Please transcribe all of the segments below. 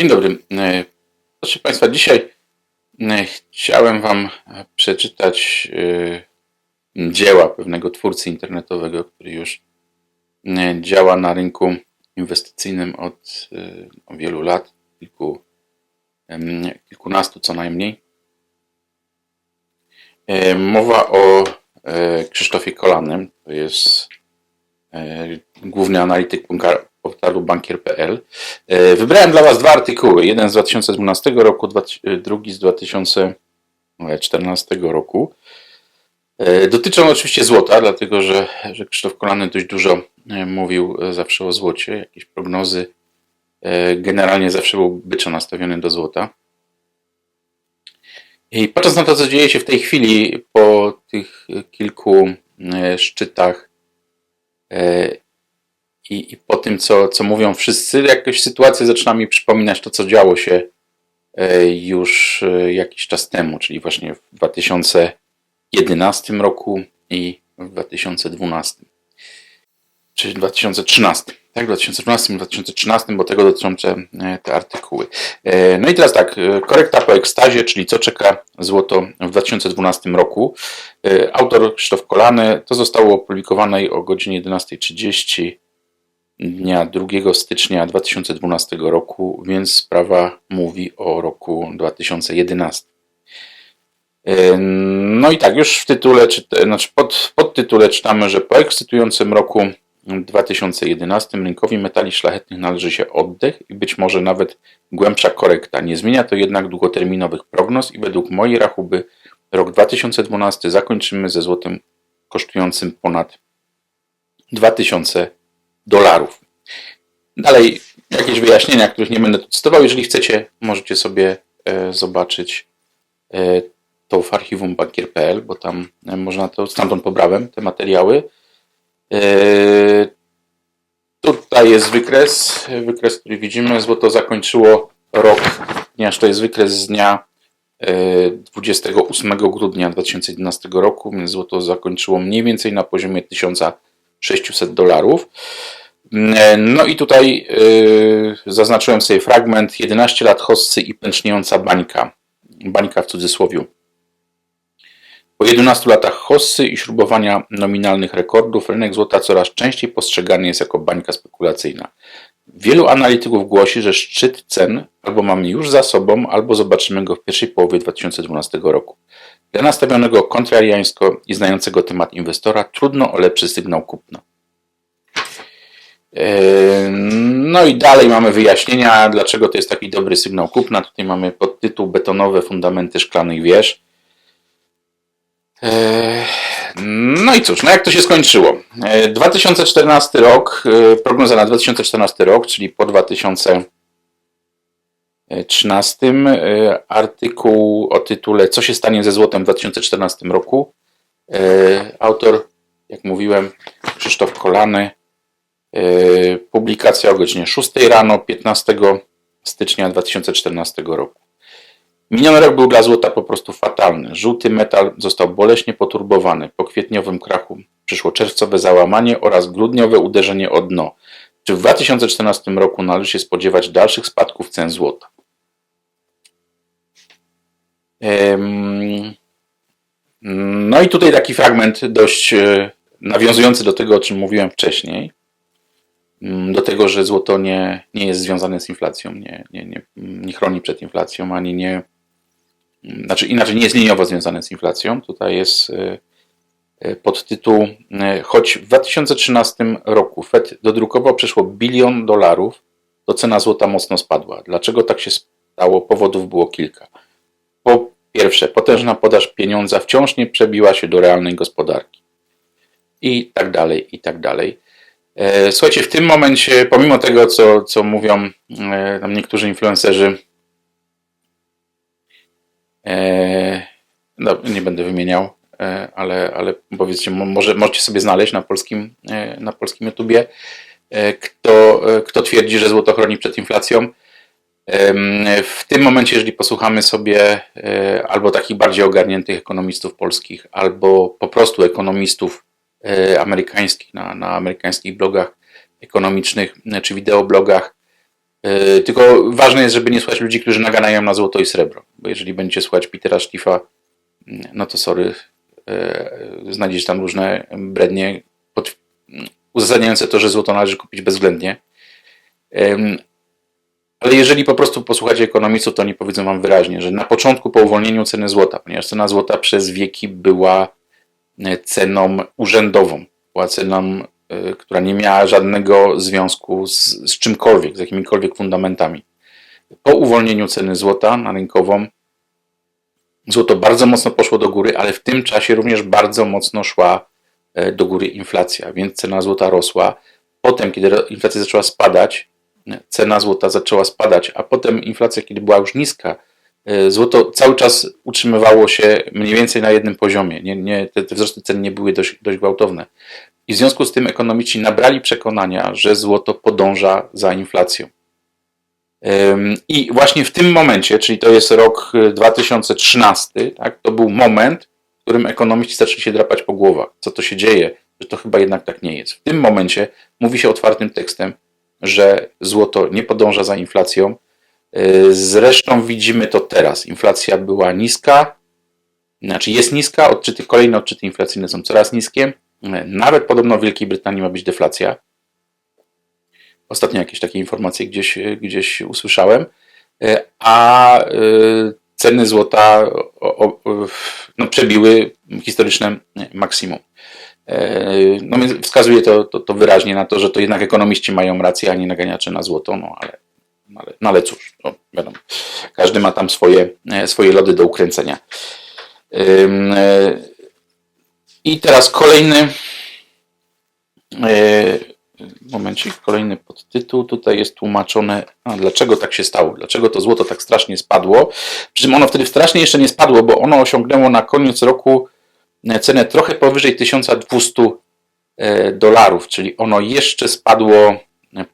Dzień dobry. E, Proszę Państwa, dzisiaj e, chciałem Wam e, przeczytać dzieła pewnego twórcy internetowego, który już działa na rynku inwestycyjnym od wielu lat, kilku, kilkunastu co najmniej. Mowa o Krzysztofie Kolanym, to jest główny analityk portalu bankier.pl. E, Wybrałem dla Was dwa artykuły. Jeden z 2012 roku, e, drugi z 2014 roku. E, Dotyczą oczywiście złota, dlatego że, że Krzysztof Kolany dość dużo mówił zawsze o złocie. Jakieś prognozy. Generalnie zawsze był byczo nastawiony do złota. I patrząc na to, co dzieje się w tej chwili po tych kilku szczytach i, i po tym, co, co mówią wszyscy, jakoś sytuacja zaczyna mi przypominać to, co działo się e, już e, jakiś czas temu, czyli właśnie w 2011 roku i w 2012. Czy 2013. Tak, w 2012 i 2013, bo tego dotyczą te, e, te artykuły. No i teraz tak, korekta po ekstazie, czyli co czeka złoto w 2012 roku. Autor Krzysztof Kolany, to zostało opublikowane o godzinie 11.30 dnia 2 stycznia 2012 roku, więc sprawa mówi o roku 2011. E, No i tak, już w tytule, czyta- znaczy pod, pod tytule czytamy, że po ekscytującym roku 2011 rynkowi metali szlachetnych należy się oddech i być może nawet głębsza korekta. Nie zmienia to jednak długoterminowych prognoz i według mojej rachuby rok 2012 zakończymy ze złotem kosztującym ponad 2000 dolarów. Dalej jakieś wyjaśnienia, których nie będę tu cytował. Jeżeli chcecie, możecie sobie e, zobaczyć e, to w archiwum bankier.pl, bo tam e, można to, stamtąd pobrałem te materiały. Tutaj jest wykres, wykres, który widzimy. Złoto zakończyło rok, ponieważ to jest wykres z dnia e, 28 grudnia 2011 roku, więc złoto zakończyło mniej więcej na poziomie 1600 dolarów. E, No i tutaj yy, zaznaczyłem sobie fragment 11 lat hossy i pęczniejąca bańka. Bańka w cudzysłowie. Po 11 latach hossy i śrubowania nominalnych rekordów rynek złota coraz częściej postrzegany jest jako bańka spekulacyjna. Wielu analityków głosi, że szczyt cen albo mamy już za sobą, albo zobaczymy go w pierwszej połowie 2012 roku. Dla nastawionego kontrariańsko i znającego temat inwestora trudno o lepszy sygnał kupna. Yy, No i dalej mamy wyjaśnienia, dlaczego to jest taki dobry sygnał kupna. Tutaj mamy podtytuł Betonowe fundamenty szklanych wież. Yy, No i cóż, no jak to się skończyło? Yy, 2014 rok, yy, prognoza na 2014 rok, czyli po 2013, yy, artykuł o tytule Co się stanie ze złotem w 2014 roku. Autor, jak mówiłem, Krzysztof Kolany. Yy, Publikacja o godzinie 6 rano 15 stycznia 2014 roku. Miniony rok był dla złota po prostu fatalny. Żółty metal został boleśnie poturbowany. Po kwietniowym krachu przyszło czerwcowe załamanie oraz grudniowe uderzenie o dno. Czy w 2014 roku należy się spodziewać dalszych spadków cen złota? No i tutaj taki fragment dość e, nawiązujący do tego, o czym mówiłem wcześniej do tego, że złoto nie, nie jest związane z inflacją, nie, nie, nie, nie chroni przed inflacją, ani nie. Znaczy inaczej, nie jest liniowo związane z inflacją. Tutaj jest e, e, podtytuł e, Choć w 2013 roku Fed dodrukował przeszło bilion dolarów, to cena złota mocno spadła. Dlaczego tak się stało? Powodów było kilka. Po pierwsze, potężna podaż pieniądza wciąż nie przebiła się do realnej gospodarki. I tak dalej, i tak dalej. E, Słuchajcie, w tym momencie, pomimo tego, co, co mówią e, tam niektórzy influencerzy, e, no, nie będę wymieniał, ale, ale powiedzcie, mo- może możecie sobie znaleźć na polskim, na polskim YouTubie, kto, kto twierdzi, że złoto chroni przed inflacją. W tym momencie, jeżeli posłuchamy sobie albo takich bardziej ogarniętych ekonomistów polskich, albo po prostu ekonomistów amerykańskich na, na amerykańskich blogach ekonomicznych e, czy wideoblogach, E, Tylko ważne jest, żeby nie słuchać ludzi, którzy naganają na złoto i srebro. Bo jeżeli będziecie słuchać Petera Szlifa, no to sorry, e, znajdziecie tam różne brednie pod, uzasadniające to, że złoto należy kupić bezwzględnie. Ale jeżeli po prostu posłuchacie ekonomistów, to oni powiedzą wam wyraźnie, że na początku po uwolnieniu ceny złota, ponieważ cena złota przez wieki była e, ceną urzędową, była ceną, e, która nie miała żadnego związku z, z czymkolwiek, z jakimikolwiek fundamentami. Po uwolnieniu ceny złota na rynkową, złoto bardzo mocno poszło do góry, ale w tym czasie również bardzo mocno szła e, do góry inflacja, więc cena złota rosła. Potem, kiedy inflacja zaczęła spadać, e, cena złota zaczęła spadać, a potem inflacja, kiedy była już niska, e, złoto cały czas utrzymywało się mniej więcej na jednym poziomie. Nie, nie, te, te wzrosty cen nie były dość, dość gwałtowne. I w związku z tym ekonomiści nabrali przekonania, że złoto podąża za inflacją. I właśnie w tym momencie, czyli to jest rok y, 2013, tak, to był moment, w którym ekonomiści zaczęli się drapać po głowach. Co to się dzieje? Że to chyba jednak tak nie jest. W tym momencie mówi się otwartym tekstem, że złoto nie podąża za inflacją. Y, Zresztą widzimy to teraz. Inflacja była niska, znaczy jest niska, odczyty, kolejne odczyty inflacyjne są coraz niskie. Y, Nawet podobno w Wielkiej Brytanii ma być deflacja. Ostatnio jakieś takie informacje gdzieś, gdzieś usłyszałem. E, A e, ceny złota no, przebiły historyczne maksimum. E, No wskazuje to, to, to wyraźnie na to, że to jednak ekonomiści mają rację, a nie naganiacze na złoto, no ale, ale, no ale cóż, no, wiadomo, każdy ma tam swoje, e, swoje lody do ukręcenia. E, I teraz kolejny e, momencik, kolejny podtytuł. Tutaj jest tłumaczone, a dlaczego tak się stało, dlaczego to złoto tak strasznie spadło. Przy czym ono wtedy strasznie jeszcze nie spadło, bo ono osiągnęło na koniec roku cenę trochę powyżej 1200 e, dolarów, czyli ono jeszcze spadło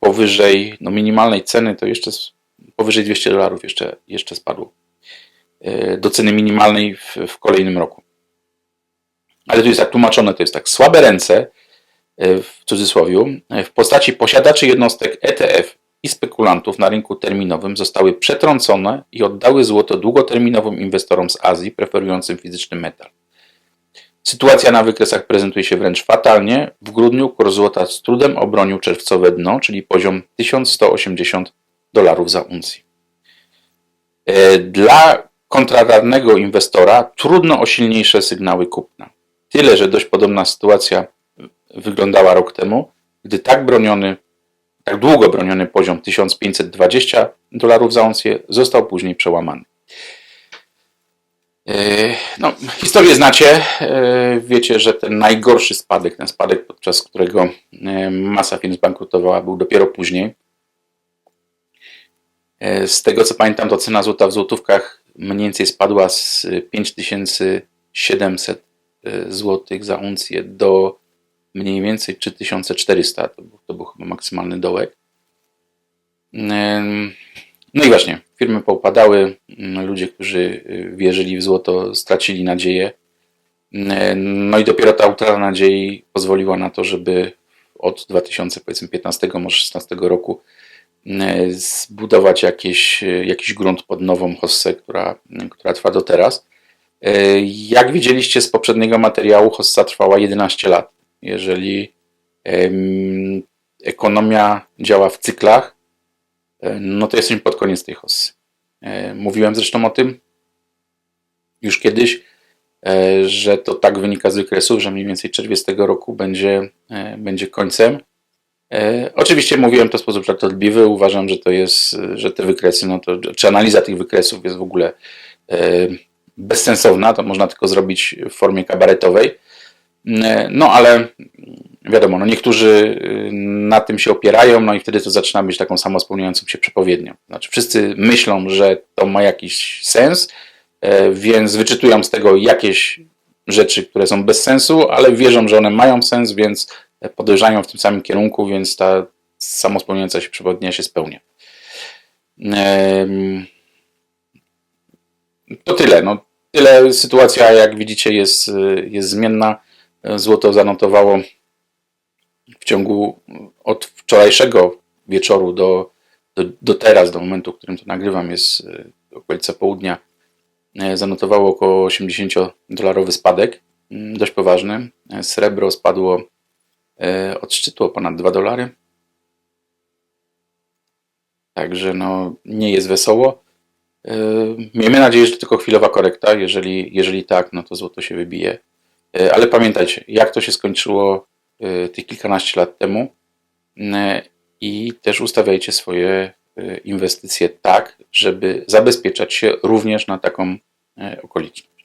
powyżej no minimalnej ceny, to jeszcze powyżej 200 dolarów jeszcze, jeszcze spadło e, do ceny minimalnej w, w kolejnym roku. Ale tu jest tak tłumaczone, to jest tak, słabe ręce, e, w cudzysłowie, e, w postaci posiadaczy jednostek ETF i spekulantów na rynku terminowym zostały przetrącone i oddały złoto długoterminowym inwestorom z Azji preferującym fizyczny metal. Sytuacja na wykresach prezentuje się wręcz fatalnie. W grudniu kurs złota z trudem obronił czerwcowe dno, czyli poziom 1180 dolarów za uncję. E, Dla kontrarnego inwestora trudno o silniejsze sygnały kupna. Tyle, że dość podobna sytuacja wyglądała rok temu, gdy tak broniony, tak długo broniony poziom 1520 dolarów za uncję został później przełamany. Yy, No, historię znacie. Yy, Wiecie, że ten najgorszy spadek, ten spadek, podczas którego yy, masa firm zbankrutowała, był dopiero później. Z tego co pamiętam, to cena złota w złotówkach mniej więcej spadła z 5700 zł za uncję do mniej więcej 3400. To był, to był chyba maksymalny dołek. No i właśnie, firmy poupadały, mm, ludzie, którzy y, wierzyli w złoto, stracili nadzieję. Ym, No i dopiero ta utrata nadziei pozwoliła na to, żeby od 2015, może 16 roku y, zbudować jakieś, y, jakiś grunt pod nową hossę, która, która trwa do teraz. Y, Jak widzieliście z poprzedniego materiału, hossa trwała 11 lat. Jeżeli ekonomia działa w cyklach, no to jesteśmy pod koniec tej hossy. E, Mówiłem zresztą o tym już kiedyś, e, że to tak wynika z wykresów, że mniej więcej czerwiec tego roku będzie, e, będzie końcem. E, Oczywiście mówiłem to w sposób żartobliwy. Uważam, że to jest, że te wykresy, no to, czy analiza tych wykresów jest w ogóle e, bezsensowna. To można tylko zrobić w formie kabaretowej. E, No ale wiadomo, no niektórzy y, na tym się opierają, no i wtedy to zaczyna być taką samospełniającą się przepowiednią. Znaczy wszyscy myślą, że to ma jakiś sens, e, więc wyczytują z tego jakieś rzeczy, które są bez sensu, ale wierzą, że one mają sens, więc podążają w tym samym kierunku, więc ta samospełniająca się przepowiednia się spełnia. To tyle. No, tyle. Sytuacja, jak widzicie, jest, jest zmienna. Złoto zanotowało w ciągu od wczorajszego wieczoru do, do, do teraz, do momentu, w którym to nagrywam, jest e, okolica południa, e, zanotowało około 80-dolarowy spadek, mm, dość poważny. E, Srebro spadło od szczytu o ponad 2 dolary. Także no, nie jest wesoło. Miejmy nadzieję, że to tylko chwilowa korekta. Jeżeli, jeżeli tak, no to złoto się wybije. Ale pamiętajcie, jak to się skończyło tych kilkanaście lat temu e, i też ustawiajcie swoje e, inwestycje tak, żeby zabezpieczać się również na taką okoliczność.